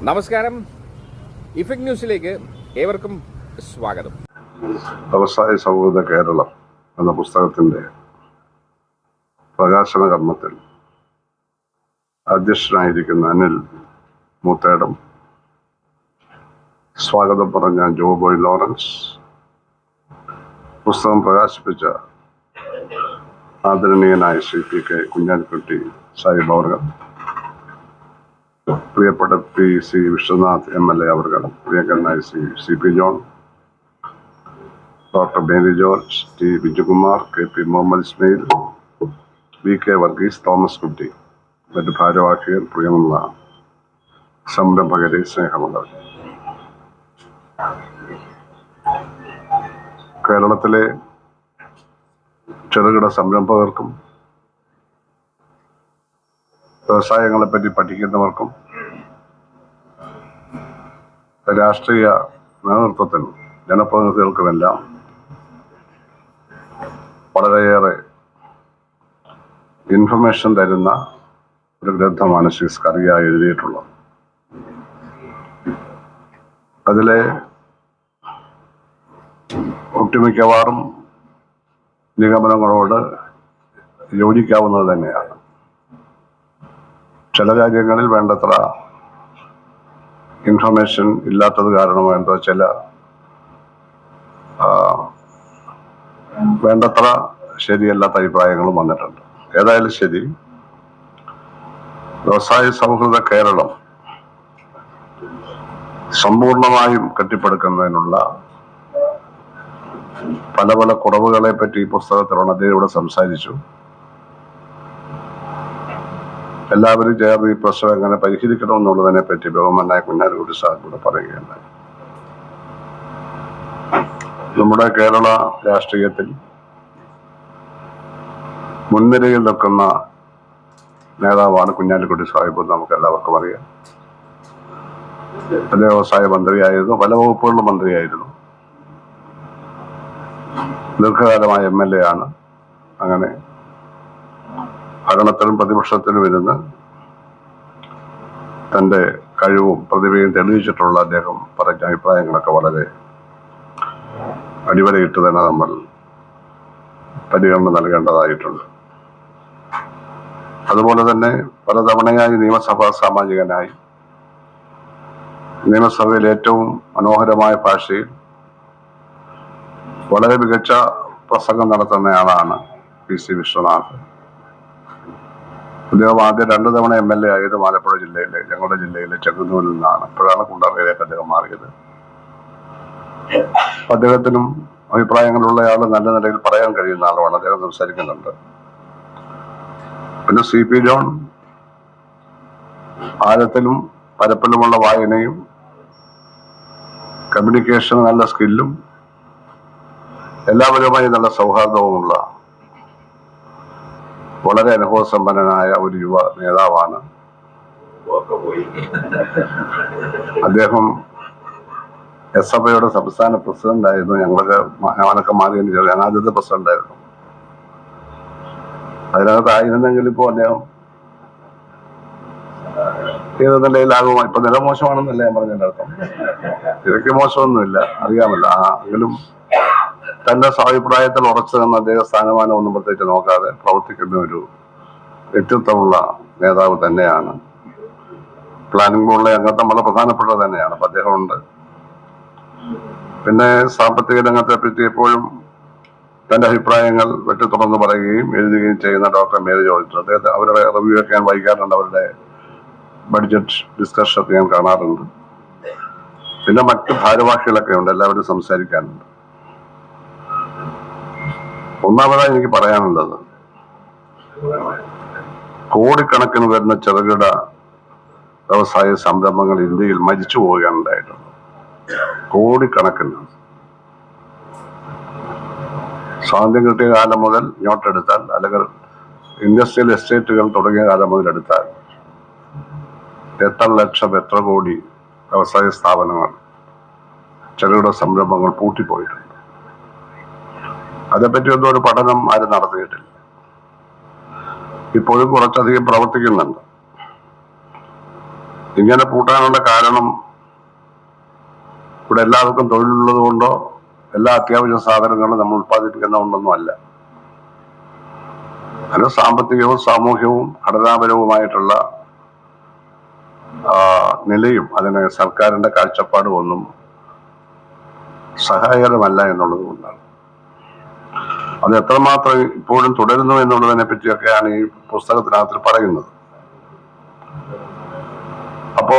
നമസ്കാരം. ഇഫക്ട് ന്യൂസിലേക്ക് ഏവർക്കും സ്വാഗതം. വ്യവസായ സൗഹൃദ കേരളം എന്ന പുസ്തകത്തിന്റെ പ്രകാശന കർമ്മത്തിൽ അധ്യക്ഷനായിരിക്കുന്ന അനിൽ മൂത്തേടം സ്വാഗതം പറഞ്ഞ ജോബോയ് ലോറൻസ് പുസ്തകം പ്രകാശിപ്പിച്ച ആദരണീയനായ ശ്രീ പി കെ കുഞ്ഞാലിക്കുട്ടി സാഹിബ് അവർ പ്രിയപ്പെട്ട P C Viswanath M L A അവർ പ്രിയങ്കരനായ C C P John doctor Mary George T Bijukumar K P Muhammad Ismail V K Varghese Thomas Kutty മറ്റ് ഭാരവാഹികൾ പ്രിയമുള്ള സംരംഭകരെ സ്നേഹമുള്ളവർ. കേരളത്തിലെ ചെറുകിട സംരംഭകർക്കും വ്യവസായങ്ങളെ പറ്റി പഠിക്കുന്നവർക്കും രാഷ്ട്രീയ നേതൃത്വത്തിനും ജനപ്രതിനിധികൾക്കുമെല്ലാം വളരെയേറെ ഇൻഫർമേഷൻ തരുന്ന ഒരു ഗ്രന്ഥമാണ് ശ്രീ സ്കറിയ എഴുതിയിട്ടുള്ളത്. അതിലെ ഒട്ടുമിക്കവാറും നിഗമനങ്ങളോട് യോജിക്കാവുന്നത് തന്നെയാണ്. ചില കാര്യങ്ങളിൽ വേണ്ടത്ര ഇൻഫർമേഷൻ ഇല്ലാത്തത് കാരണമോ എന്തോ ചില വേണ്ടത്ര ശരിയല്ലാത്ത അഭിപ്രായങ്ങളും വന്നിട്ടുണ്ട്. ഏതായാലും ശരി. വ്യവസായ സൗഹൃദ കേരളം സമ്പൂർണമായും കെട്ടിപ്പടുക്കുന്നതിനുള്ള പല പല കുറവുകളെ പറ്റി ഈ പുസ്തകത്തിലാണ് അദ്ദേഹം ഇവിടെ സംസാരിച്ചു. എല്ലാവരും ചേർന്ന് ഈ പ്രശ്നം എങ്ങനെ പരിഹരിക്കണം എന്നുള്ളതിനെ പറ്റി ബഹുമാനായ സാർ കൂടെ പറയുകയുണ്ടായി. നമ്മുടെ കേരള രാഷ്ട്രീയത്തിൽ മുൻനിരയിൽ നിൽക്കുന്ന നേതാവാണ് കുഞ്ഞാലിക്കുട്ടി സാഹിബ് നമുക്ക് എല്ലാവർക്കും അറിയാം. വ്യവസായ മന്ത്രിയായിരുന്നു പല വകുപ്പുകളിലും മന്ത്രിയായിരുന്നു. ദീർഘകാലമായ എം എൽ എ ആണ്. അങ്ങനെ ഭരണത്തിലും പ്രതിപക്ഷത്തിനും ഇരുന്ന് തന്റെ കഴിവും പ്രതിഭയും തെളിയിച്ചിട്ടുള്ള അദ്ദേഹം പറഞ്ഞ അഭിപ്രായങ്ങളൊക്കെ വളരെ അടിവരയിട്ട് തന്നെ നമ്മൾ പരിഗണന നൽകേണ്ടതായിട്ടുണ്ട്. അതുപോലെ തന്നെ പലതവണയായി നിയമസഭാ സാമാജികനായി നിയമസഭയിൽ ഏറ്റവും മനോഹരമായ ഭാഷയിൽ വളരെ മികച്ച പ്രസംഗം നടത്തുന്ന ആളാണ് പി സി വിശ്വനാഥ് അദ്ദേഹം ആദ്യം രണ്ടു തവണ എം എൽ എ ആയത് ആലപ്പുഴ ജില്ലയിലെ ഞങ്ങളുടെ ജില്ലയിലെ ചെങ്ങന്നൂരിൽ നിന്നാണ്. ഇപ്പോഴാണ് കുണ്ടറയിലേക്ക് അദ്ദേഹം മാറിയത്. അദ്ദേഹത്തിനും അഭിപ്രായങ്ങളുള്ള ആൾ നല്ല നിലയിൽ പറയാൻ കഴിയുന്ന ആളുമാണ് അദ്ദേഹം സംസാരിക്കുന്നുണ്ട്. പിന്നെ സി പി ജോൺ ആഴത്തിലും പരപ്പിലുമുള്ള വായനയും കമ്മ്യൂണിക്കേഷൻ നല്ല സ്കില്ലും എല്ലാവരുമായി നല്ല സൗഹാർദ്ദവുമുള്ള വളരെ അനുഭവസമ്പന്നനായ ഒരു യുവ നേതാവാണ്. അദ്ദേഹം എസ് എഫ് ഐയുടെ സംസ്ഥാന പ്രസിഡന്റായിരുന്നു. ഞങ്ങളൊക്കെ ഞാനൊക്കെ മാറിയതിന് ശേഷം ഞാൻ ആദ്യത്തെ പ്രസിഡന്റ് ആയിരുന്നു അതിനകത്ത് ആയിരുന്നെങ്കിൽ ഇപ്പോൾ അദ്ദേഹം ഏത് നിലയിലാകുമോ ഇപ്പൊ നില മോശമാണെന്നല്ല ഞാൻ പറഞ്ഞതിന്റെ അർത്ഥം. ഇതൊക്കെ മോശമൊന്നുമില്ല. അറിയാമല്ലോ. ആ എങ്കിലും തന്റെ സ്വാഭിപ്രായത്തിൽ ഉറച്ചു അദ്ദേഹം സ്ഥാനമാനം ഒന്നും പ്രത്യേകിച്ച് നോക്കാതെ പ്രവർത്തിക്കുന്ന ഒരു വ്യക്തിത്വമുള്ള നേതാവ് തന്നെയാണ്. പ്ലാനിംഗ് ബോർഡിലെ അംഗത്വം വളരെ പ്രധാനപ്പെട്ടത് തന്നെയാണ്. അപ്പൊ അദ്ദേഹമുണ്ട്. പിന്നെ സാമ്പത്തിക രംഗത്തെ പറ്റി എപ്പോഴും തന്റെ അഭിപ്രായങ്ങൾ വെട്ടി തുറന്ന് പറയുകയും എഴുതുകയും ചെയ്യുന്ന ഡോക്ടർ മേരി ജോർജ്. അദ്ദേഹത്തെ അവരുടെ റിവ്യൂ ഒക്കെ ഞാൻ അവരുടെ ബഡ്ജറ്റ് ഡിസ്കഷൻ ഒക്കെ ഞാൻ കാണാറുണ്ട്. പിന്നെ മറ്റ് ഭാരവാഹികളൊക്കെ ഉണ്ട്. എല്ലാവരും സംസാരിക്കാനുണ്ട് ഒന്നാമതായി എനിക്ക് പറയാനുള്ളത് കോടിക്കണക്കിന് വരുന്ന ചെറുകിട വ്യവസായ സംരംഭങ്ങൾ ഇന്ത്യയിൽ മരിച്ചു പോവുകയാണ് ഉണ്ടായിട്ടുള്ളത്. കോടിക്കണക്കിന്. സ്വാതന്ത്ര്യം കിട്ടിയ കാലം മുതൽ ഇങ്ങോട്ടെടുത്താൽ അല്ലെങ്കിൽ ഇൻഡസ്ട്രിയൽ എസ്റ്റേറ്റുകൾ തുടങ്ങിയ കാലം മുതൽ എടുത്താൽ എത്ര ലക്ഷം എത്ര കോടി വ്യവസായ സ്ഥാപനങ്ങൾ ചെറുകിട സംരംഭങ്ങൾ പൂട്ടിപ്പോയിട്ടുണ്ട്. അതേപ്പറ്റി ഒന്നും ഒരു പഠനം ആരും നടത്തിയിട്ടില്ല. ഇപ്പോഴും കുറച്ചധികം പ്രവർത്തിക്കുന്നുണ്ട്. ഇങ്ങനെ പൂട്ടാനുള്ള കാരണം ഇവിടെ എല്ലാവർക്കും തൊഴിലുള്ളത് കൊണ്ടോ എല്ലാ അത്യാവശ്യ സാധനങ്ങളും നമ്മൾ ഉത്പാദിപ്പിക്കുന്ന കൊണ്ടൊന്നും അല്ല. അത് സാമ്പത്തികവും സാമൂഹ്യവും ഘടനാപരവുമായിട്ടുള്ള നിലയും അതിന് സർക്കാരിന്റെ കാഴ്ചപ്പാടും ഒന്നും സഹായകരമല്ല എന്നുള്ളത് കൊണ്ടാണ്. അത് എത്രമാത്രം ഇപ്പോഴും തുടരുന്നു എന്നുള്ളതിനെ പറ്റിയൊക്കെയാണ് ഈ പുസ്തകത്തിനകത്ത് പറയുന്നത്. അപ്പോ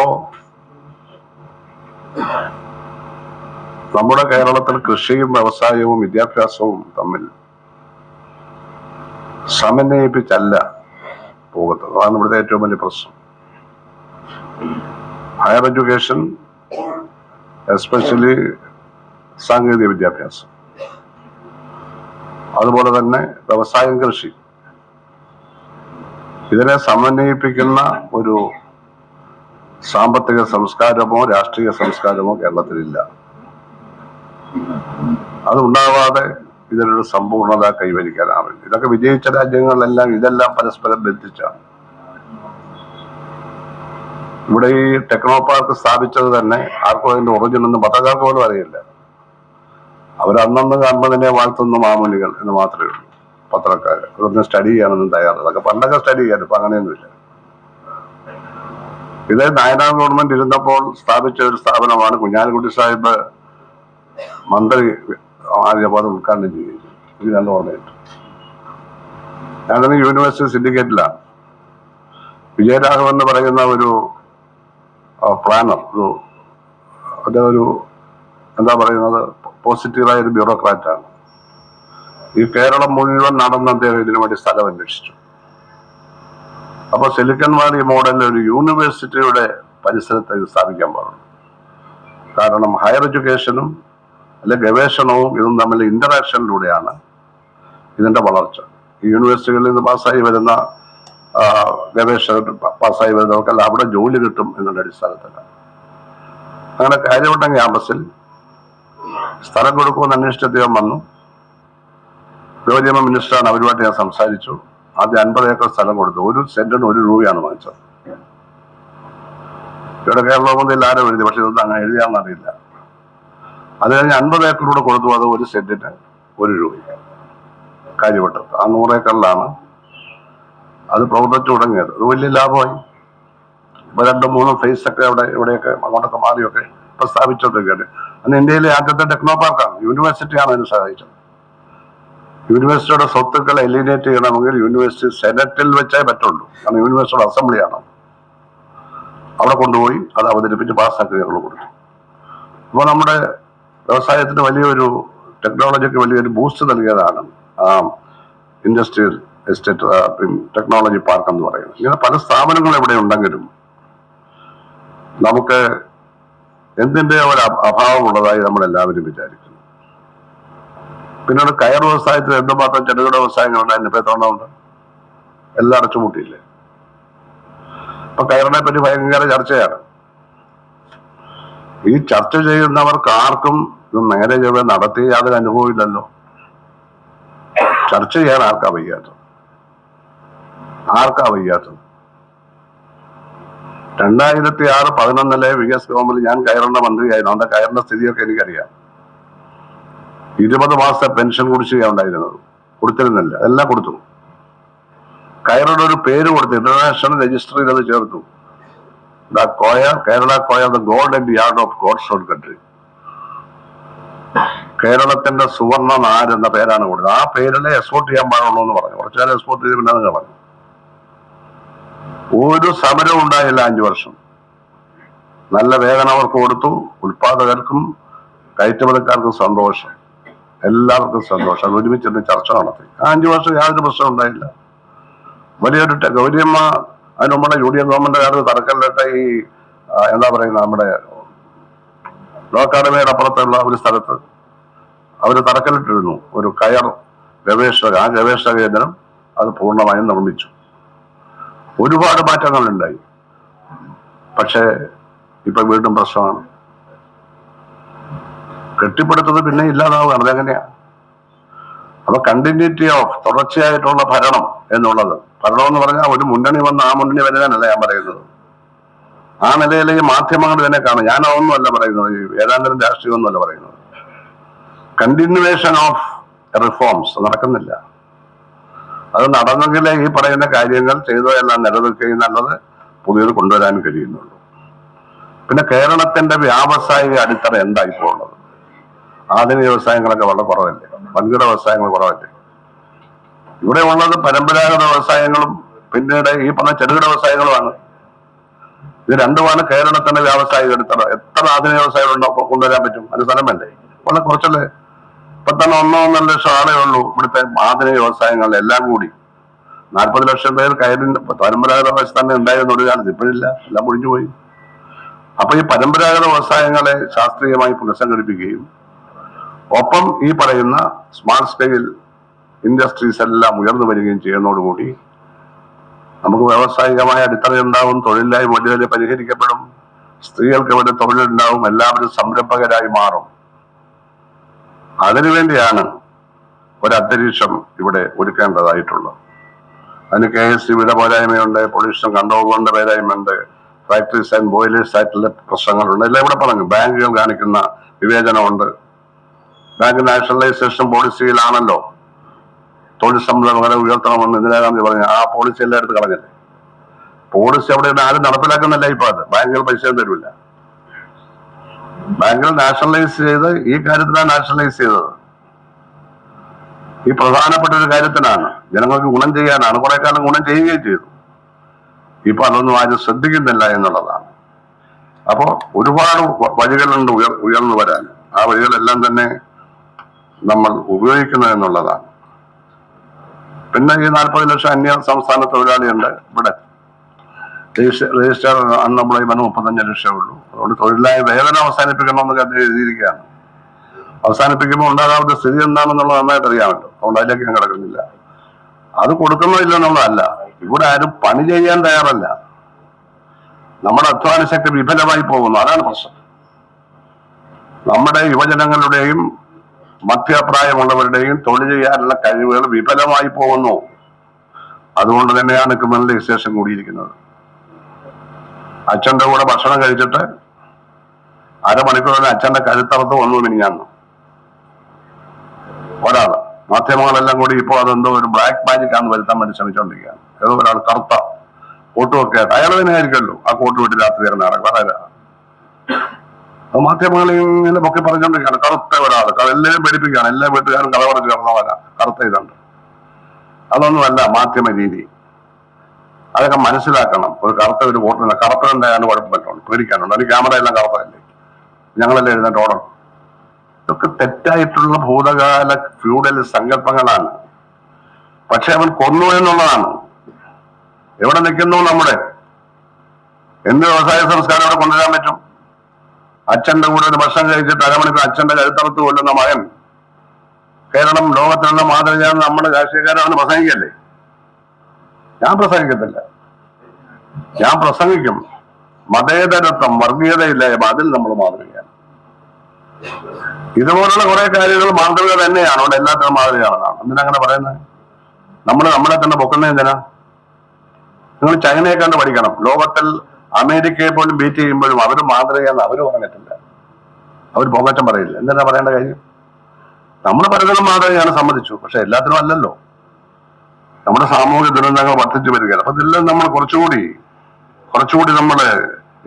നമ്മുടെ കേരളത്തിൽ കൃഷിയും വ്യവസായവും വിദ്യാഭ്യാസവും തമ്മിൽ സമന്വയിപ്പിച്ചല്ല പോകുന്നത് അതാണ് ഇവിടുത്തെ ഏറ്റവും വലിയ പ്രശ്നം. ഹയർ എഡ്യൂക്കേഷൻ എസ്പെഷ്യലി സാങ്കേതിക വിദ്യാഭ്യാസം. അതുപോലെ തന്നെ വ്യവസായം കൃഷി. ഇതിനെ സമന്വയിപ്പിക്കുന്ന ഒരു സാമ്പത്തിക സംസ്കാരമോ രാഷ്ട്രീയ സംസ്കാരമോ കേരളത്തിലില്ല. അതുണ്ടാവാതെ ഇതിനൊരു സമ്പൂർണത കൈവരിക്കാനാവില്ല. ഇതൊക്കെ വിജയിച്ച രാജ്യങ്ങളിലെല്ലാം ഇതെല്ലാം പരസ്പരം ബന്ധിച്ചാണ്. ഇവിടെ ഈ ടെക്നോ പാർക്ക് സ്ഥാപിച്ചത് തന്നെ ആർക്കും അതിന്റെ ഒറിജിൻ ഒന്നും പത്രക്കാർക്ക് പോലും അറിയില്ല. അവർ അന്നന്ന് തന്നെ വാഴ്ത്തുന്ന മാമൂലികൾ എന്ന് മാത്രമേ ഉള്ളൂ. പത്രക്കാർ അതൊന്നും സ്റ്റഡി ചെയ്യാനൊന്നും തയ്യാറല്ല. അതൊക്കെ പണ്ടൊക്കെ സ്റ്റഡി ചെയ്യാൻ ഇപ്പൊ അങ്ങനെയൊന്നുമില്ല. ഇത് നായനാർ ഗവൺമെന്റ് ഇരുന്നപ്പോൾ സ്ഥാപിച്ച ഒരു സ്ഥാപനമാണ് കുഞ്ഞാലിക്കുട്ടി സാഹിബ് മന്ത്രി അത് ഉദ്ഘാടനം ചെയ്യുകയും ചെയ്തു. ഇത് രണ്ടു ഓർമ്മയുണ്ട്. ഞാനത് യൂണിവേഴ്സിറ്റി സിൻഡിക്കേറ്റിലാണ് വിജയരാഘവൻ എന്ന് പറയുന്ന ഒരു പ്ലാനർ ഒരു അദ്ദേഹം ഒരു എന്താ പറയുന്നത്? പോസിറ്റീവായ ഒരു ബ്യൂറോക്രാറ്റാണ്. ഈ കേരളം മുഴുവൻ നടന്ന അദ്ദേഹം ഇതിനു വേണ്ടി സ്ഥലം അന്വേഷിച്ചു. അപ്പൊ സിലിക്കൺ വാലി മോഡലിൽ ഒരു യൂണിവേഴ്സിറ്റിയുടെ പരിസരത്ത് ഇത് സ്ഥാപിക്കാൻ പാടുള്ളൂ. കാരണം ഹയർ എഡ്യൂക്കേഷനും അല്ലെ ഗവേഷണവും ഇതും തമ്മിൽ ഇന്ററാക്ഷനിലൂടെയാണ് ഇതിന്റെ വളർച്ച. ഈ യൂണിവേഴ്സിറ്റികളിൽ നിന്ന് പാസ്സായി വരുന്ന ഗവേഷകർ പാസ്സായി വരുന്നവർക്കല്ല അവിടെ ജോലി കിട്ടും എന്നുള്ള അടിസ്ഥാനത്തിലാണ്. അങ്ങനെ കാര്യവട്ടം ക്യാമ്പസിൽ സ്ഥലം കൊടുക്കുമെന്ന് അന്വേഷിച്ച അദ്ദേഹം വന്നു. യുവജന മിനിസ്റ്ററാണ് അവരുമായിട്ട് ഞാൻ സംസാരിച്ചു. ആദ്യം അൻപത് ഏക്കർ സ്ഥലം കൊടുത്തു. ഒരു സെന്റിന് ഒരു രൂപയാണ് വാങ്ങിച്ചത്. ഇവിടെ കേരള മുതൽ ആരും എഴുതി പക്ഷെ ഇതൊന്നും അങ്ങനെ എഴുതിയാണെന്ന് അറിയില്ല. അത് കഴിഞ്ഞ് അൻപത് ഏക്കറിലൂടെ കൊടുത്തു. അത് ഒരു സെന്റിന് ഒരു രൂപ കാര്യവട്ടത്ത് ആ നൂറ് ഏക്കറിലാണ് അത് പ്രവർത്തിച്ചു തുടങ്ങിയത്. അത് വലിയ ലാഭമായി. ഇപ്പൊ രണ്ടും മൂന്നും ഫേസ് ഒക്കെ അവിടെ ഇവിടെയൊക്കെ അങ്ങോട്ടൊക്കെ മാറിയൊക്കെ ഇപ്പൊ സ്ഥാപിച്ചോണ്ടിരിക്കുകയാണ് അന്ന് ഇന്ത്യയിലെ ആദ്യത്തെ ടെക്നോ പാർക്കാണ് യൂണിവേഴ്സിറ്റിയാണ് അതിന് സഹായിച്ചത്. യൂണിവേഴ്സിറ്റിയുടെ സ്വത്തുക്കൾ എലിനേറ്റ് ചെയ്യണമെങ്കിൽ യൂണിവേഴ്സിറ്റി സെനറ്റിൽ വെച്ചേ പറ്റുള്ളൂ. കാരണം യൂണിവേഴ്സിറ്റിയുടെ അസംബ്ലിയാണ് അവിടെ കൊണ്ടുപോയി അത് അവതരിപ്പിച്ച് പാസ്സാക്കി ഞങ്ങൾ കൊടുത്തു. അപ്പോൾ നമ്മുടെ വ്യവസായത്തിന് വലിയൊരു ടെക്നോളജിക്ക് വലിയൊരു ബൂസ്റ്റ് നൽകിയതാണ് ഇൻഡസ്ട്രിയൽ എസ്റ്റേറ്റ് ടെക്നോളജി പാർക്ക് എന്ന് പറയുന്നത്. ഇങ്ങനെ പല സ്ഥാപനങ്ങളും ഇവിടെ ഉണ്ടെങ്കിലും നമുക്ക് എന്തിന്റെ ഒരു അഭാവം അഭാവമുള്ളതായി നമ്മൾ എല്ലാവരും വിചാരിക്കുന്നു. പിന്നീട് കയർ വ്യവസായത്തിൽ എന്തുമാത്രം ചെറുകിട വ്യവസായങ്ങളുണ്ടായിരുന്നു ഇപ്പൊ എത്ര ഉണ്ട്? എല്ലാം അടച്ചുമുട്ടിയില്ലേ അപ്പൊ കയറിനെ പറ്റി ഭയങ്കര ചർച്ചയാണ്. ഈ ചർച്ച ചെയ്യുന്നവർക്ക് ആർക്കും ഇത് നേരെ ചെവ് നടത്തി യാതൊരു അനുഭവമില്ലല്ലോ ചർച്ച ചെയ്യാൻ ആർക്കാ വയ്യാത്തത്? ആർക്കാ വയ്യാത്തത്? രണ്ടായിരത്തി ആറ് പതിനൊന്നിലെ വി എസ് ഗവൺമെന്റ് ഞാൻ കയറേണ്ട മന്ത്രിയായിരുന്നു. അവന്റെ കയറിന്റെ സ്ഥിതിയൊക്കെ എനിക്കറിയാം. ഇരുപത് മാസത്തെ പെൻഷൻ കുടിശ്ശിക ഉണ്ടായിരുന്നത് കൊടുത്തിരുന്നില്ല. എല്ലാം കൊടുത്തു. കയറുടെ ഒരു പേര് കൊടുത്തു. ഇന്റർനാഷണൽ രജിസ്റ്ററിൽ അത് ചേർത്തു. The coir Kerala coir the gold and yard of God's own country. കേരളത്തിന്റെ സുവർണ നാര് എന്ന പേരാണ് കൊടുത്തത്. ആ പേരിലെ എക്സ്പോർട്ട് ചെയ്യാൻ പാടുള്ളൂ എന്ന് പറഞ്ഞു. കുറച്ചു നേരം എക്സ്പോർട്ട് ചെയ്ത് പിന്നെ കളഞ്ഞു. ഒരു സമരവും ഉണ്ടായില്ല അഞ്ചു വർഷം. നല്ല വേതനം അവർക്ക് കൊടുത്തു ഉൽപാദകർക്കും കയറ്റുമതിക്കാർക്കും സന്തോഷം. എല്ലാവർക്കും സന്തോഷം. ഒരുമിച്ചിരുന്ന് ചർച്ച നടത്തി. ആ അഞ്ചു വർഷം യാതൊരു പ്രശ്നം ഉണ്ടായില്ല. വലിയൊരു ഗൗരിയമ്മ അതിന് നമ്മുടെ യു ഡി എഫ് ഗവൺമെന്റ് കാലത്ത് തറക്കല്ലിട്ട ഈ എന്താ പറയുന്ന നമ്മുടെ ലോ അക്കാഡമിയുടെ അപ്പുറത്തുള്ള ഒരു സ്ഥലത്ത് അവർ തറക്കല്ലിട്ടിരുന്നു ഒരു കയർ ഗവേഷക ആ ഗവേഷക കേന്ദ്രം അത് പൂർണമായും നിർമ്മിച്ചു. ഒരുപാട് മാറ്റങ്ങൾ ഉണ്ടായി പക്ഷേ ഇപ്പൊ വീണ്ടും പ്രശ്നമാണ്. കെട്ടിപ്പടുത്തത് പിന്നെ ഇല്ലാതാവുകയാണ്. അതെങ്ങനെയാ അപ്പൊ കണ്ടിന്യൂറ്റി ഓഫ് തുടർച്ചയായിട്ടുള്ള ഭരണം എന്നുള്ളത്. ഭരണം എന്ന് പറഞ്ഞാൽ ഒരു മുന്നണി വന്ന് ആ മുന്നണി വരാനല്ല ഞാൻ പറയുന്നത്. ആ നിലയിൽ ഈ മാധ്യമങ്ങൾ തന്നെ കാണും. ഞാൻ അതൊന്നുമല്ല പറയുന്നത്. ഏതാണ്ടൊരു രാഷ്ട്രീയമൊന്നുമല്ല പറയുന്നത്. കണ്ടിന്യൂവേഷൻ ഓഫ് റിഫോംസ് നടക്കുന്നില്ല. അത് നടന്നെങ്കിലേ ഈ പറയുന്ന കാര്യങ്ങൾ ചെയ്തതെല്ലാം നിലനിൽക്കുകയും നല്ലത് പുതിയത് കൊണ്ടുവരാൻ കഴിയുന്നുള്ളൂ. പിന്നെ കേരളത്തിന്റെ വ്യാവസായിക അടിത്തറ എന്താ ഇപ്പോൾ ഉള്ളത് ആധുനിക വ്യവസായങ്ങളൊക്കെ വളരെ കുറവല്ലേ? വൻകിട വ്യവസായങ്ങൾ കുറവല്ലേ? ഇവിടെ ഉള്ളത് പരമ്പരാഗത വ്യവസായങ്ങളും പിന്നീട് ഈ പറഞ്ഞ ചെറുകിട വ്യവസായങ്ങളുമാണ്. ഇത് രണ്ടുമാണ് കേരളത്തിന്റെ വ്യാവസായിക അടിത്തറ. എത്ര ആധുനിക വ്യവസായം ഉണ്ടോ കൊണ്ടുവരാൻ പറ്റും? അതിന് സ്ഥലം വളരെ കുറച്ചല്ലേ? ഇപ്പൊ തന്നെ ഒന്നോ ഒന്നര ലക്ഷം ആളേ ഉള്ളൂ. ഇവിടുത്തെ ആധുനിക വ്യവസായങ്ങൾ എല്ലാം കൂടി. നാൽപ്പത് ലക്ഷം പേർ കയറിന്റെ പരമ്പരാഗത വ്യവസ്ഥ തന്നെ ഉണ്ടായിരുന്ന ഒരു കാലത്ത് ഇപ്പോഴില്ല. എല്ലാം പൊളിഞ്ഞു പോയി. അപ്പൊ ഈ പരമ്പരാഗത വ്യവസായങ്ങളെ ശാസ്ത്രീയമായി പുനഃസംഘടിപ്പിക്കുകയും ഒപ്പം ഈ പറയുന്ന സ്മാർട്ട് സ്കെയിൽ ഇൻഡസ്ട്രീസ് എല്ലാം ഉയർന്നു വരികയും ചെയ്യുന്നതോടുകൂടി നമുക്ക് വ്യാവസായികമായ അടിത്തറ ഉണ്ടാവും തൊഴിലില്ലായ്മ വലിയ പരിഹരിക്കപ്പെടും സ്ത്രീകൾക്ക് ഇവിടെ തൊഴിലുണ്ടാവും എല്ലാവരും സംരംഭകരായി മാറും. അതിനുവേണ്ടിയാണ് ഒരു അന്തരീക്ഷം ഇവിടെ ഒരുക്കേണ്ടതായിട്ടുള്ളത്. അതിന് കെ എസ് സി വില പോരായ്മയുണ്ട് പൊല്യൂഷൻ കൺട്രോളുകളുടെ പോരായ്മയുണ്ട് ഫാക്ടറീസ് ആൻഡ് ബോയിലേഴ്സ് ആയിട്ടുള്ള പ്രശ്നങ്ങളുണ്ട് എല്ലാം ഇവിടെ പറഞ്ഞു. ബാങ്കുകൾ കാണിക്കുന്ന വിവേചനമുണ്ട്. Bank nationalisation പോളിസിയിലാണല്ലോ. തൊഴിൽ സംരംഭകരെ ഉയർത്തണമെന്ന് ഇന്ദിരാഗാന്ധി പറഞ്ഞു. ആ പോളിസി എല്ലാം എടുത്ത് കളഞ്ഞല്ലേ? പോളിസി അവിടെ ആരും നടപ്പിലാക്കുന്നില്ല ഇപ്പൊ അത്. ബാങ്കുകൾ പൈസ തരില്ല ബാങ്കുകൾ നാഷണലൈസ് ചെയ്ത് ഈ കാര്യത്തിലാണ് നാഷണലൈസ് ചെയ്തത്. ഈ പ്രധാനപ്പെട്ട ഒരു കാര്യത്തിനാണ്. ജനങ്ങൾക്ക് ഗുണം ചെയ്യാനാണ്. കുറെ കാലം ഗുണം ചെയ്യുകയും ചെയ്തു. ഇപ്പൊ അതൊന്നും ആരും ശ്രദ്ധിക്കുന്നില്ല എന്നുള്ളതാണ്. അപ്പോ ഒരുപാട് വഴികളുണ്ട് ഉയർ ഉയർന്നു വരാൻ. ആ വഴികളെല്ലാം തന്നെ നമ്മൾ ഉപയോഗിക്കുന്നത് എന്നുള്ളതാണ്. പിന്നെ ഈ നാൽപ്പത് ലക്ഷം അന്യ സംസ്ഥാന തൊഴിലാളിയുണ്ട് ഇവിടെ. രജിസ്റ്റർ രജിസ്റ്റർ അൺഎംപ്ലോയ്മെന്റ് മുപ്പത്തഞ്ച് ലക്ഷം ഉള്ളൂ. അതുകൊണ്ട് തൊഴിലായ വേതനം അവസാനിപ്പിക്കണം എന്നൊക്കെ അദ്ദേഹം എഴുതിയിരിക്കുകയാണ്. അവസാനിപ്പിക്കുമ്പോൾ ഉണ്ടാകാവുന്ന സ്ഥിതി എന്താണെന്നുള്ളത് നന്നായിട്ട് അറിയാമല്ലോ. അതുകൊണ്ട് അതിലേക്ക് ഞാൻ കിടക്കുന്നില്ല. അത് കൊടുക്കുന്നില്ല എന്നുള്ളതല്ല ഇവിടെ ആരും പണി ചെയ്യാൻ തയ്യാറല്ല. നമ്മുടെ അധ്വാന ശക്തി വിഫലമായി പോകുന്നു. അതാണ് പ്രശ്നം. നമ്മുടെ യുവജനങ്ങളുടെയും മധ്യപ്രായമുള്ളവരുടെയും തൊഴിൽ ചെയ്യാനുള്ള കഴിവുകൾ വിഫലമായി പോകുന്നു. അതുകൊണ്ട് തന്നെയാണ് ക്രിമിനൽ രജിസ്ട്രേഷൻ കൂടിയിരിക്കുന്നത്. അച്ഛന്റെ കൂടെ ഭക്ഷണം കഴിച്ചിട്ട് അരമണിക്കൂറിന് അച്ഛന്റെ കഴുത്തറത്ത് വന്നു മിനിഞ്ഞാന്ന് ഒരാൾ. മാധ്യമങ്ങളെല്ലാം കൂടി ഇപ്പോൾ അതെന്തോ ഒരു ബ്ലാക്ക് മാജിക് ആണെന്ന് വരുത്താൻ വേണ്ടി ശ്രമിച്ചുകൊണ്ടിരിക്കുകയാണ്. ഏതോ ഒരാൾ കറുത്ത കോട്ടുമൊക്കെ അയാൾ തന്നെ ആയിരിക്കുമല്ലോ ആ കോട്ട് വിട്ട് രാത്രി ഇറങ്ങി നടക്കാറില്ല അത് മാധ്യമങ്ങൾ ഇങ്ങനെ പൊക്കി പറഞ്ഞുകൊണ്ടിരിക്കുകയാണ്. കറുത്ത ഒരാൾ എല്ലാവരും പേടിപ്പിക്കുകയാണ്. എല്ലാ വീട്ടുകാരും കഥ പറഞ്ഞു കറുത്ത ഇതുണ്ട്. അതൊന്നുമല്ല മാധ്യമ രീതി. അതൊക്കെ മനസ്സിലാക്കണം. ഒരു കറുത്ത ഒരു വോട്ടിന് കറുത്ത കുഴപ്പം കുഴപ്പമില്ല പേടിക്കാനുണ്ട് അതിന് ക്യാമറ എല്ലാം കറുത്തതല്ലേ? ഞങ്ങളെല്ലാം എഴുന്നേറ്റ് ഓടണം? ഇതൊക്കെ തെറ്റായിട്ടുള്ള ഭൂതകാല ഫ്യൂഡൽ സങ്കല്പങ്ങളാണ്. പക്ഷെ അവൻ കൊന്നു എന്നുള്ളതാണ്. എവിടെ നിൽക്കുന്നു നമ്മുടെ? എന്ത് വ്യവസായ സംസ്കാരം അവിടെ കൊണ്ടുവരാൻ പറ്റും? അച്ഛന്റെ കൂടെ ഒരു ഭക്ഷണം കഴിച്ചിട്ട് അരമണിക്കൂർ അച്ഛന്റെ കഴുത്തറത്ത് കൊല്ലുന്ന മകൻ. കേരളം ലോകത്തിലുള്ള മാതൃകയാണ് നമ്മുടെ രാഷ്ട്രീയക്കാരാണ് പ്രസംഗിക്കല്ലേ? ഞാൻ പ്രസംഗിക്കത്തില്ല. ഞാൻ പ്രസംഗിക്കും. മതേതരത്വം വർഗീയതയില്ലായ്മ അതിൽ നമ്മൾ മാതൃകയാണ്. ഇതുപോലുള്ള കുറെ കാര്യങ്ങൾ മാതൃക തന്നെയാണ്. അവിടെ എല്ലാത്തിനും മാതൃകയാണെന്നാണ് എന്തിനാ അങ്ങനെ പറയുന്നത് നമ്മൾ നമ്മളെ തന്നെ പൊക്കുന്നത് എന്തിനാ? നിങ്ങൾ ചൈനയെ കണ്ട് പഠിക്കണം. ലോകത്തിൽ അമേരിക്കയെ പോലും ബീറ്റ് ചെയ്യുമ്പോഴും അവർ മാതൃകയെന്ന് അവർ പറഞ്ഞിട്ടില്ല. അവർ പോകറ്റം പറയില്ല. എന്തിനാ പറയേണ്ട കാര്യം? നമ്മൾ പലതരം മാതൃകയാണ് സമ്മതിച്ചു. പക്ഷെ എല്ലാത്തിനും അല്ലല്ലോ. നമ്മുടെ സാമൂഹിക ദുരന്തങ്ങൾ വർദ്ധിച്ചു വരികയാണ്. അപ്പൊ ഇതെല്ലാം നമ്മൾ കുറച്ചുകൂടി കുറച്ചുകൂടി നമ്മുടെ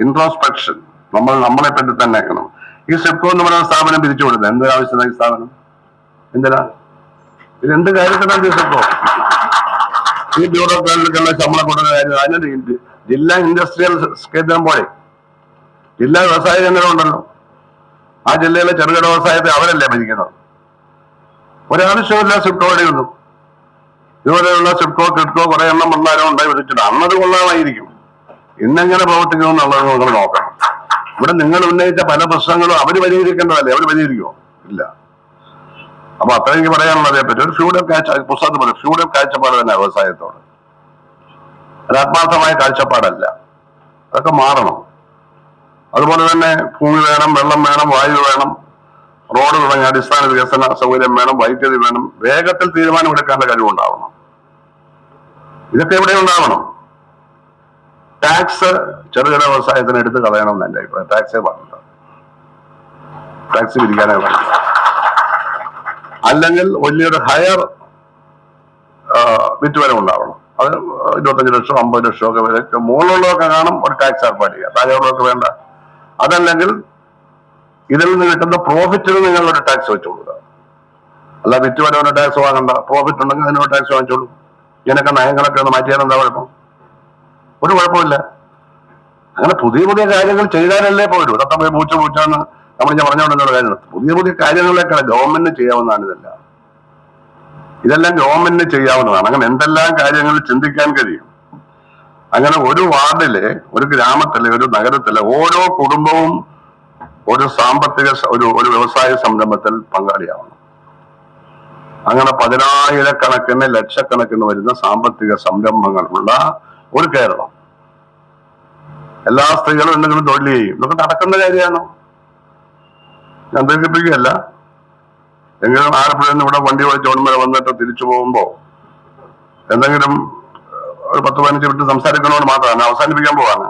ഇൻട്രോസ്പെക്ഷൻ നമ്മൾ നമ്മളെ പറ്റി തന്നെ ആക്കണം. ഈ സെപ്കോ എന്ന് പറയുന്ന സ്ഥാപനം പിരിച്ചു വിടുന്നത് എന്തൊരാവശ്യമാണ് ഈ സ്ഥാപനം? എന്തിനാ? ഇത് എന്ത് കാര്യത്തിനാണ് ഈ സെപ്കോ ഈ ബ്യൂറോക്രാറ്റുകൾക്കുള്ള ശമ്പളം കൊടുക്കുന്ന കാര്യം അതിനൊരു ജില്ലാ ഇൻഡസ്ട്രിയൽ കേന്ദ്രം പോലെ ജില്ലാ വ്യവസായ കേന്ദ്രം ഉണ്ടല്ലോ. ആ ജില്ലയിലെ ചെറുകിട വ്യവസായത്തെ അവരല്ലേ ഭരിക്കുന്നത്? ഒരാവശ്യമില്ല സിപ്കോയുടെയൊന്നും ഇതുപോലെയുള്ള സിപ്കോ കിഡ്കോ കുറെ എണ്ണം വന്നാലും ഉണ്ടായി വിളിച്ചിട്ട് അന്നത് കൊള്ളാമായിരിക്കും. ഇന്നെങ്ങനെ പ്രവർത്തിക്കുന്നു എന്നുള്ളത് നിങ്ങൾ നോക്കണം. ഇവിടെ നിങ്ങൾ ഉന്നയിച്ച പല പ്രശ്നങ്ങളും അവർ പരിഹരിക്കേണ്ടതല്ലേ? അവർ പരിഹരിക്കുമോ ഇല്ല. അപ്പൊ അത്ര എനിക്ക് പറയാനുള്ളത് പറ്റും ഒരു ഫ്യൂഡൽ കാഴ്ച പുസ്തകത്തിൽ പറയും ഫ്യൂഡൽ കാഴ്ചപ്പാട് തന്നെ വ്യവസായത്തോട്. ഒരാത്മാർത്ഥമായ കാഴ്ചപ്പാടല്ല. അതൊക്കെ മാറണം. അതുപോലെ തന്നെ ഭൂമി വേണം വെള്ളം വേണം വായു വേണം. റോഡ് തുടങ്ങിയ അടിസ്ഥാന വികസന സൗകര്യം വേണം വൈദ്യുതി വേണം വേഗത്തിൽ തീരുമാനമെടുക്കാനുള്ള കഴിവുണ്ടാവണം. ഇതൊക്കെ എവിടെ ഉണ്ടാവണം? ടാക്സ് ചെറുകിട വ്യവസായത്തിന് എടുത്ത് കളയണം എന്നല്ല ഇപ്പൊ ടാക്സേ പാടില്ല ടാക്സ് പിരിക്കാനേ പാടില്ല അല്ലെങ്കിൽ വലിയൊരു ഹയർ വിറ്റുവരം ഉണ്ടാവണം. അത് ഇരുപത്തഞ്ച് ലക്ഷം അമ്പത് ലക്ഷം ഒക്കെ വരെ മുകളിലുള്ളതൊക്കെ കാണും ഒരു ടാക്സ് ഏർപ്പാട് ചെയ്യുക താഴെയുള്ളതൊക്കെ വേണ്ട. അതല്ലെങ്കിൽ ഇതിൽ നിന്ന് കിട്ടുന്ന പ്രോഫിറ്റിന് നിങ്ങളൊരു ടാക്സ് വെച്ചു കൊടുക്കുക അല്ല വിറ്റുവരവിന് ടാക്സ് വാങ്ങണ്ട. പ്രോഫിറ്റ് ഉണ്ടെങ്കിൽ അതിനൊരു ടാക്സ് വാങ്ങിച്ചോളൂ. ഇങ്ങനെയൊക്കെ നയങ്ങളൊക്കെ ഒന്ന് മാറ്റിയാൽ എന്താ കുഴപ്പം? ഒരു കുഴപ്പമില്ല അങ്ങനെ പുതിയ പുതിയ കാര്യങ്ങൾ ചെയ്താലല്ലേ പോരും. ഇതൊക്കെ പോയി പൂച്ച പൂച്ചാന്ന് നമ്മൾ ഞാൻ പറഞ്ഞുകൊണ്ടുള്ള കാര്യങ്ങൾ പുതിയ പുതിയ കാര്യങ്ങളൊക്കെ ഗവൺമെന്റ് ചെയ്യാവുന്നതാണ് ഇതെല്ലാം. ഇതെല്ലാം ഗവൺമെന്റിന് ചെയ്യാവുന്നതാണ്. അങ്ങനെ എന്തെല്ലാം കാര്യങ്ങൾ ചിന്തിക്കാൻ കഴിയും? അങ്ങനെ ഒരു വാർഡിലെ ഒരു ഗ്രാമത്തിലെ ഒരു നഗരത്തിലെ ഓരോ കുടുംബവും ഒരു സാമ്പത്തിക ഒരു ഒരു വ്യവസായ സംരംഭത്തിൽ പങ്കാളിയാവണം. അങ്ങനെ പതിനായിരക്കണക്കിന് ലക്ഷക്കണക്കിന് വരുന്ന സാമ്പത്തിക സംരംഭങ്ങളുള്ള ഒരു കേരളം. എല്ലാ സ്ത്രീകളും എന്തെങ്കിലും തൊഴിൽ ചെയ്യും. ഇതൊക്കെ നടക്കുന്ന കാര്യമാണ്. ഞാൻ ദീർഘിപ്പിക്കുകയല്ല എങ്കിലും ആലപ്പുഴയിൽ നിന്ന് ഇവിടെ വണ്ടി ഓടിച്ച് ഓൺമല വന്നിട്ട് തിരിച്ചു പോകുമ്പോ എന്തെങ്കിലും ഒരു പത്ത് പതിനഞ്ച് മിനിറ്റ് സംസാരിക്കണോട് മാത്രമാണ് അവസാനിപ്പിക്കാൻ പോവാണ്.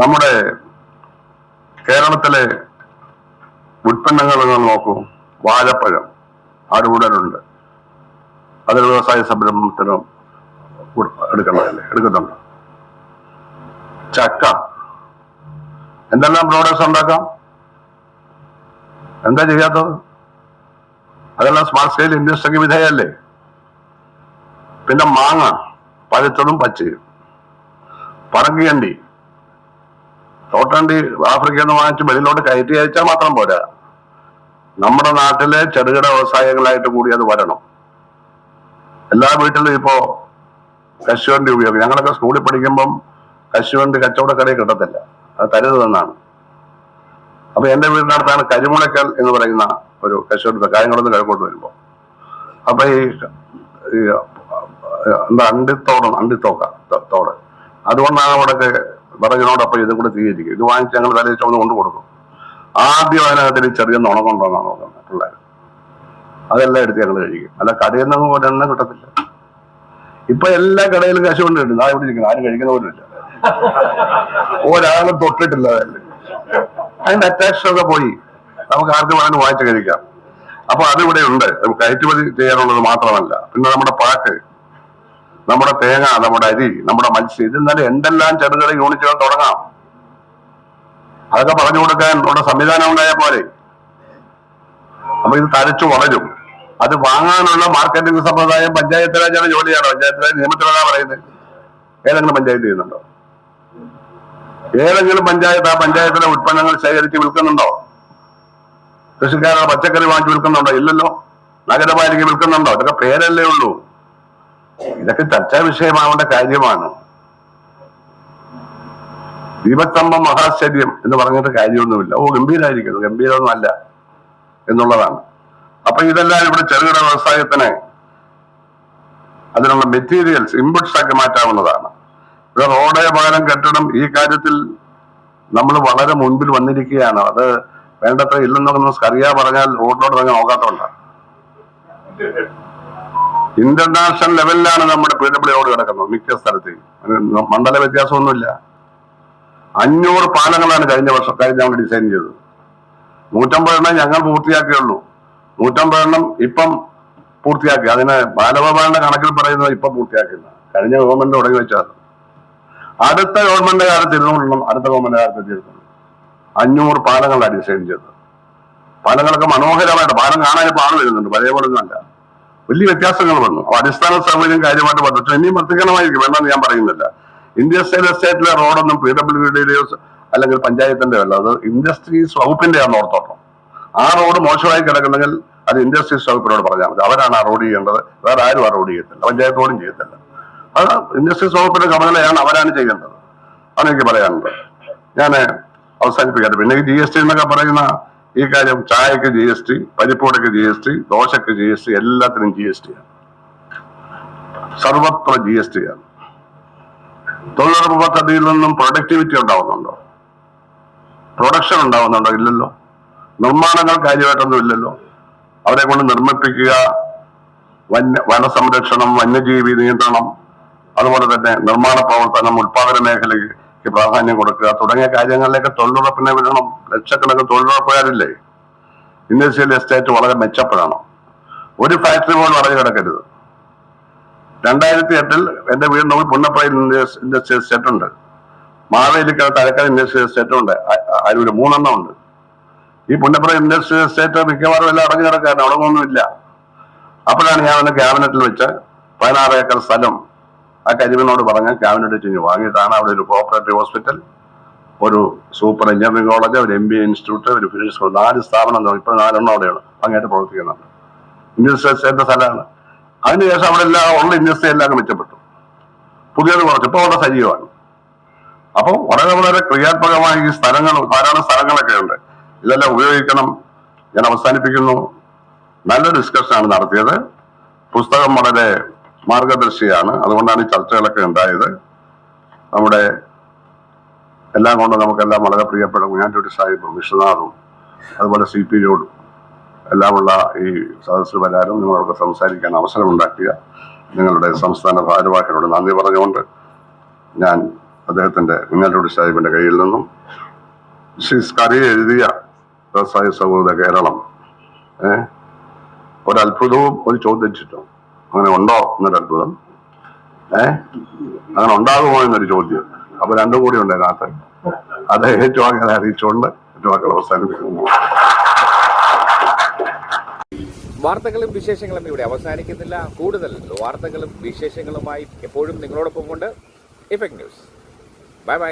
നമ്മുടെ കേരളത്തിലെ ഉൽപ്പന്നങ്ങൾ നിങ്ങൾ നോക്കൂ. വാഴപ്പഴം ആടുകൂടലുണ്ട്. അതിൽ വ്യവസായ സംരംഭത്തിനും എടുക്കണമല്ലേ എടുക്കുന്നുണ്ട്. ചക്ക. എന്തെല്ലാം പ്രോഡക്ട്സ് ഉണ്ടാക്കാം? എന്താ ചെയ്യാത്തത്? അതെല്ലാം സ്മാർട്ട് സ്കെയിൽ ഇൻഡസ്ട്രിക്ക് വിധേയല്ലേ? പിന്നെ മാങ്ങ പഴുത്തതും പച്ചയും. പറങ്കിയണ്ടി. തോട്ടണ്ടി ആഫ്രിക്കയിൽ നിന്ന് വാങ്ങിച്ച് വെളിയിലോട്ട് കയറ്റി അയച്ചാൽ മാത്രം പോരാ. നമ്മുടെ നാട്ടിലെ ചെറുകിട വ്യവസായങ്ങളായിട്ട് കൂടി അത് വരണം. എല്ലാ വീട്ടിലും ഇപ്പോ കശുവണ്ടി ഉപയോഗം ഞങ്ങളൊക്കെ സ്കൂളിൽ പഠിക്കുമ്പം കശുവണ്ടി കച്ചവടക്കടയിൽ കിട്ടത്തില്ല. അത് തരുതെന്നാണ് അപ്പൊ എന്റെ വീടിനടുത്താണ് കരിമുളക്കൽ എന്ന് പറയുന്ന ഒരു കശുവണ്ടി കാര്യങ്ങളൊന്ന് കിഴക്കോട്ട് വരുമ്പോ. അപ്പൊ ഈ എന്താ അണ്ടിത്തോടം അണ്ടിത്തോക്ക തോട്. അതുകൊണ്ടാണ് അവിടെയൊക്കെ വിറകിനോടൊപ്പം ഇതും കൂടെ സ്വീകരിക്കും. ഇത് വാങ്ങിച്ച് ഞങ്ങൾ തലയിൽ ചുമന്ന് കൊണ്ടു കൊടുക്കും. ആദ്യം അതിനകത്ത് ഈ ചെറിയ നുണകൊണ്ടോന്നാണ് നോക്കുന്നത് പിള്ളേർ അതെല്ലാം എടുത്ത് ഞങ്ങൾ കഴിക്കും. അല്ല കടയിൽ നിന്ന് ഒരെണ്ണം കിട്ടത്തില്ല. ഇപ്പൊ എല്ലാ കടയിലും കാശ് കൊണ്ട് കിട്ടും. ആ ഇവിടെ ഇരിക്കുന്നു ആരും കഴിക്കുന്ന പോലും ഇല്ല. ഒരാളും തൊട്ടിട്ടില്ല അതിന്റെ അറ്റാക്ഷനൊക്കെ പോയി. നമുക്ക് ആർക്കും വേണമെങ്കിൽ വായിച്ച് കഴിക്കാം. അപ്പൊ അതിവിടെ ഉണ്ട്. കയറ്റുമതി ചെയ്യാനുള്ളത് മാത്രമല്ല. പിന്നെ നമ്മുടെ പാക്ക്. നമ്മുടെ തേങ്ങ നമ്മുടെ അരി നമ്മുടെ മത്സ്യം ഇതിൽ നിന്ന് എന്തെല്ലാം ചെറുകിട യൂണിറ്റുകൾ തുടങ്ങാം? അതൊക്കെ പറഞ്ഞു കൊടുക്കാൻ നമ്മുടെ സംവിധാനം ഉണ്ടായ പോലെ. അപ്പൊ ഇത് തരച്ചു വളരും. അത് വാങ്ങാനുള്ള മാർക്കറ്റിംഗ് സമ്പ്രദായം പഞ്ചായത്ത് രാജാണ് ജോലിയാണ് പഞ്ചായത്ത് രാജ് നിയമത്തിലാണ് പറയുന്നത്. ഏതെങ്കിലും പഞ്ചായത്ത് ചെയ്യുന്നുണ്ടോ? ഏതെങ്കിലും പഞ്ചായത്ത് ആ പഞ്ചായത്തിലെ ഉൽപ്പന്നങ്ങൾ ശേഖരിച്ച് വിൽക്കുന്നുണ്ടോ? കൃഷിക്കാരുടെ പച്ചക്കറി വാങ്ങിച്ച് വിൽക്കുന്നുണ്ടോ? ഇല്ലല്ലോ. നഗരപാലിക വിൽക്കുന്നുണ്ടോ? അതൊക്കെ പേരല്ലേ ഉള്ളൂ. ഇതൊക്കെ ചർച്ചാ വിഷയമാവേണ്ട കാര്യമാണ്. ദീപസ്തംഭം മഹാശ്ചര്യം എന്ന് പറഞ്ഞിട്ട് കാര്യമൊന്നുമില്ല. ഓ ഗംഭീരായിരിക്കുന്നു. ഗംഭീരമൊന്നും അല്ല എന്നുള്ളതാണ്. അപ്പൊ ഇതെല്ലാം ഇവിടെ ചെറുകിട വ്യവസായത്തിന് അതിനുള്ള മെറ്റീരിയൽസ് ഇൻപുട്സ് ആക്കി മാറ്റാവുന്നതാണ്. ഇവിടെ റോഡ് പാലം കെട്ടിടം ഈ കാര്യത്തിൽ നമ്മൾ വളരെ മുൻപിൽ വന്നിരിക്കുകയാണ്. അത് വേണ്ടത്ര ഇല്ലെന്നൊക്കെ അറിയാ പറഞ്ഞാൽ റോഡിലോട്ട് തന്നെ നോക്കാത്തോണ്ടാണ് ഇന്റർനാഷണൽ ലെവലിലാണ് നമ്മുടെ പി ഡബ്ല്യു റോഡ് കിടക്കുന്നത് മിക്ക സ്ഥലത്തെയും. മണ്ഡല വ്യത്യാസമൊന്നുമില്ല. അഞ്ഞൂറ് പാലങ്ങളാണ് കഴിഞ്ഞ വർഷം കഴിഞ്ഞ നമ്മൾ ഡിസൈൻ ചെയ്തത്. നൂറ്റമ്പതെണ്ണം ഞങ്ങൾ പൂർത്തിയാക്കിയുള്ളൂ. നൂറ്റമ്പതെണ്ണം ഇപ്പം പൂർത്തിയാക്കി. അതിന് ബാലഗോപാലിന്റെ കണക്കിൽ പറയുന്നത് ഇപ്പം പൂർത്തിയാക്കില്ല കഴിഞ്ഞ ഗവൺമെന്റ് തുടങ്ങി വെച്ചാൽ അടുത്ത ഗവൺമെന്റ് കാലത്ത് ഇരുന്നൂറെണ്ണം അടുത്ത ഗവൺമെന്റ് കാലത്ത് എത്തിയിരുന്നു അഞ്ഞൂറ് പാലങ്ങളാണ് ഡിസൈൻ ചെയ്തത്. പാലങ്ങളൊക്കെ മനോഹരമായിട്ട് പാലം കാണാൻ ആൾ വരുന്നുണ്ട് പഴയ പോലെ ഒന്നുമല്ല വലിയ വ്യത്യാസങ്ങൾ വന്നു. അപ്പൊ അടിസ്ഥാന സൗകര്യം കാര്യമായിട്ട് വർദ്ധിച്ചു ഇനിയും വർദ്ധിക്കണമായിരിക്കും. എന്നാണ് ഞാൻ പറയുന്നില്ല. ഇൻഡസ്ട്രിയൽ എസ്റ്റേറ്റിലെ റോഡൊന്നും പി ഡബ്ല്യു ഡിയുടെയോ അല്ലെങ്കിൽ പഞ്ചായത്തിന്റെ അല്ല അത് ഇൻഡസ്ട്രീസ് വകുപ്പിന്റെ ആണ് ഓർത്തോട്ടം. ആ റോഡ് മോശമായി കിടക്കുന്നെങ്കിൽ അത് ഇൻഡസ്ട്രീസ് വകുപ്പിനോട് പറഞ്ഞാൽ മതി. അവരാണ് ആ റോഡ് ചെയ്യേണ്ടത്. വേറെ ആരും ആ റോഡ് ചെയ്യത്തില്ല. പഞ്ചായത്ത് റോഡും ചെയ്യത്തില്ല. അത് ഇൻഡസ്ട്രീസ് വകുപ്പിന്റെ ചുമതലയാണ് അവരാണ് ചെയ്യേണ്ടത്. അതെനിക്ക് പറയാനുണ്ട്. ഞാൻ അവസാനിപ്പിക്കട്ടെ. പിന്നെ ഈ ജി എസ് ടി എന്നൊക്കെ പറയുന്ന ഈ കാര്യം ചായക്ക് ജി എസ് ടി പരിപ്പോടക്ക് ജി എസ് ടി ദോശക്ക് ജി എസ് ടി എല്ലാത്തിനും ജി എസ് ടി ആണ്. സർവത്ര ജി എസ് ടി ആണ്. തൊഴിലുറപ്പ് പദ്ധതിയിൽ നിന്നും പ്രൊഡക്ടിവിറ്റി ഉണ്ടാവുന്നുണ്ടോ? പ്രൊഡക്ഷൻ ഉണ്ടാവുന്നുണ്ടോ? ഇല്ലല്ലോ. നിർമ്മാണങ്ങൾ കാര്യമായിട്ടൊന്നും ഇല്ലല്ലോ. അവരെ കൊണ്ട് നിർമ്മിപ്പിക്കുക വന്യ വനസംരക്ഷണം വന്യജീവി നിയന്ത്രണം അതുപോലെ തന്നെ നിർമ്മാണ പ്രവർത്തനം ഉൽപാദന മേഖലയ്ക്ക് പ്രാധാന്യം കൊടുക്കുക. തുടങ്ങിയ കാര്യങ്ങളിലേക്ക് തൊഴിലുറപ്പിനെ വിടണം. ലക്ഷക്കണക്കിന് തൊഴിലുറപ്പുകാരില്ലേ? ഇൻഡസ്ട്രിയൽ എസ്റ്റേറ്റ് വളരെ മെച്ചപ്പെടണം. ഒരു ഫാക്ടറി പോലും അടഞ്ഞു കിടക്കരുത്. രണ്ടായിരത്തി എട്ടിൽ എന്റെ വീട് നോക്കി പുന്നപ്പയിൽ ഇൻഡസ്ട്രിയൽ എസ്റ്റേറ്റ് ഉണ്ട്. മാവേലിക്കര അഴക്കര ഇൻഡസ്ട്രിയൽ എസ്റ്റേറ്റ് ഉണ്ട്. അരൂര് മൂന്നെണ്ണം ഉണ്ട്. ഈ പുന്നപ്പുറ ഇൻഡസ്ട്രിയൽ എസ്റ്റേറ്റ് മിക്കവാറും എല്ലാം അടഞ്ഞു കിടക്കാൻ അടങ്ങൊന്നുമില്ല അപ്പോഴാണ് ഞാൻ ഒന്ന് ക്യാബിനറ്റിൽ വെച്ച് പതിനാറ് ഏക്കർ സ്ഥലം ആ കരിമിനോട് പറഞ്ഞ് ക്യാബിനറ്റ് വെച്ച് വാങ്ങിയിട്ടാണ് അവിടെ ഒരു കോപ്പറേറ്റീവ് ഹോസ്പിറ്റൽ ഒരു സൂപ്പർ എഞ്ചിനീയറിംഗ് കോളേജ് ഒരു എം ബി ഇൻസ്റ്റിറ്റ്യൂട്ട് ഒരു ഫിസിക്സ് സ്കൂൾ നാല് സ്ഥാപനം ഇപ്പോൾ നാലെണ്ണം അവിടെയാണ് അങ്ങേറ്റ് പ്രവർത്തിക്കുന്നുണ്ട് ഇന്ത്യൻ എസ്റ്റേറ്റ് സ്ഥലമാണ് അതിനുശേഷം അവിടെ എല്ലാം ഉള്ള ഇൻഡസ്ട്രി എല്ലാം മെച്ചപ്പെട്ടു. പുതിയത് കുറച്ച് ഇപ്പോൾ അവിടെ സജീവമാണ്. അപ്പോൾ വളരെ വളരെ ക്രിയാത്മകമായ ഈ സ്ഥലങ്ങൾ ധാരാളം സ്ഥലങ്ങളൊക്കെ ഉണ്ട്. ഇതെല്ലാം ഉപയോഗിക്കണം. ഞാൻ അവസാനിപ്പിക്കുന്നു. നല്ല ഡിസ്കഷനാണ് നടത്തിയത്. പുസ്തകം വളരെ മാർഗദർശിയാണ്. അതുകൊണ്ടാണ് ഈ ചർച്ചകളൊക്കെ ഉണ്ടായത്. നമ്മുടെ എല്ലാം കൊണ്ടും നമുക്കെല്ലാം വളരെ പ്രിയപ്പെട്ട കുഞ്ഞാറ്റോട്ടി സാഹിബും വിശ്വനാഥും അതുപോലെ സി പി ജോഡും എല്ലാമുള്ള ഈ സദസ്സിൽ വരാനും നിങ്ങളോടൊക്കെ സംസാരിക്കാൻ അവസരമുണ്ടാക്കിയ നിങ്ങളുടെ സംസ്ഥാന ഭാരവാഹികളോട് നന്ദി പറഞ്ഞുകൊണ്ട് ഞാൻ അദ്ദേഹത്തിന്റെ കുഞ്ഞാറ്റോട്ടി സാഹിബിന്റെ കയ്യിൽ നിന്നും ശ്രീ കറി എഴുതിയ വ്യവസായ സൗഹൃദ കേരളം ഒരത്ഭുതവും ഒരു ചോദ്യച്ചിട്ടും അങ്ങനെ ഉണ്ടോ എന്നൊരു അത്ഭുതം. ഏ? അങ്ങനെ ഉണ്ടാകുമോ എന്നൊരു ചോദ്യം. അപ്പൊ രണ്ടും കൂടി ഉണ്ട് അതിനകത്ത്. അത് ഏറ്റുവാങ്ങാൻ അറിയിച്ചുകൊണ്ട് ഏറ്റുവാക്കൾ അവസാനിപ്പിക്കുന്നു. വാർത്തകളും വിശേഷങ്ങളും ഇവിടെ അവസാനിക്കുന്നില്ല. കൂടുതൽ വാർത്തകളും വിശേഷങ്ങളുമായി എപ്പോഴും നിങ്ങളോടൊപ്പം കൊണ്ട് ഇഫക്ട് ന്യൂസ്. Bye bye.